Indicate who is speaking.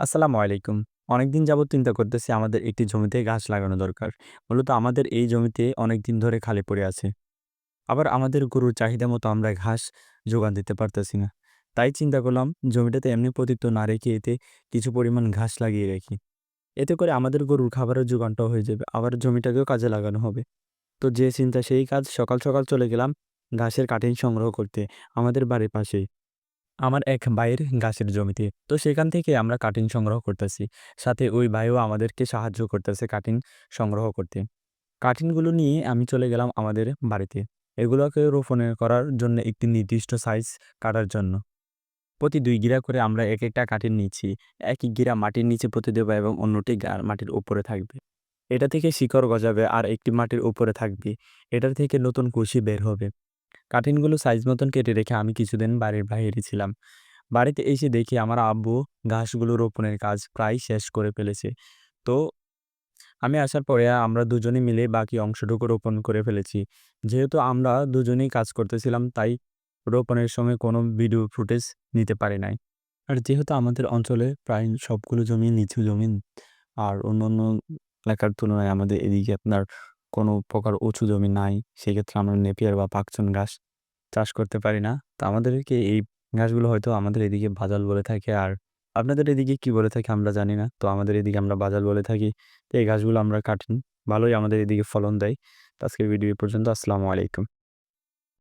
Speaker 1: আসসালামু আলাইকুম। অনেকদিন যাবৎ চিন্তা করতেছি আমাদের একটি জমিতে গাছ লাগানো দরকার। মূলত আমাদের এই জমিতে অনেক দিন ধরে খালি পড়ে আছে। আবার আমাদের গরুর চাহিদা মতো আমরা ঘাস যোগান দিতে পারতেছি না। তাই চিন্তা করলাম জমিটাতে এমনি পতিত না রেখে এতে কিছু পরিমাণ ঘাস লাগিয়ে রাখি। এতে করে আমাদের গরুর খাবারের যোগানটাও হয়ে যাবে। আবার জমিটাকেও কাজে লাগানো হবে। তো যে চিন্তা সেই কাজ সকাল, সকাল চলে গেলাম ঘাসের কাটিং সংগ্রহ করতে আমাদের বাড়ির পাশেই। আমার এক ভাইয়ের গাছের জমিতে। তো সেখান থেকে আমরা কাটিং সংগ্রহ করতেছি। সাথে ওই ভাইও আমাদেরকে সাহায্য করতেছে কাটিং সংগ্রহ করতে। কাটিংগুলো নিয়ে আমি চলে গেলাম আমাদের বাড়িতে। এগুলোকে রোপণের করার জন্য একটি নির্দিষ্ট সাইজ কাটার জন্য। প্রতি দুই গিরা করে আমরা এক একটা কাটিং নিচ্ছি। একই গিরা মাটির নিচে পুঁতে দেব এবং অন্যটি মাটির উপরে থাকবে। এটা থেকে শিকড় গজাবে আর একটি মাটির উপরে থাকবে। এটার থেকে নতুন কুশি বের হবে। কাটিংগুলো সাইজ মতন কেটে রেখে আমি কিছুদিন বাড়ির বাইরে ছিলাম। বাড়িতে এসে দেখি আমার আব্বু ঘাসগুলো রোপণের কাজ প্রায় শেষ করে ফেলেছে। তো আমি আসার পরে আমরা দুজনে মিলে বাকি অংশটুকু রোপণ করে ফেলেছি। যেহেতু আমরা দুজনেই কাজ করতেছিলাম, তাই রোপণের সময় কোনো ভিডিও ফুটেজ নিতে পারি নাই। আর যেহেতু আমাদের অঞ্চলে প্রায় সবগুলো জমি নিচু জমি, আর অন্য অন্য এলাকার তুলনায় আমাদের এদিকে আপনার কোনো প্রকার উঁচু জমি নাই। সেক্ষেত্রে আমরা নেপিয়ার বা পাকচুন ঘাস চাষ করতে পারি না। তো আমাদেরকে এই ঘাসগুলো হয়তো আমাদের এদিকে বাজাল বলে থাকে আর আপনাদের এদিকে কি বলে থাকে আমরা জানি না। তো আমাদের এদিকে আমরা বাজাল বলে থাকি। তো এই ঘাসগুলো আমরা কাটি। ভালোই আমাদের এদিকে ফলন দেয়। তো আজকের ভিডিও পর্যন্ত। আসসালামু আলাইকুম।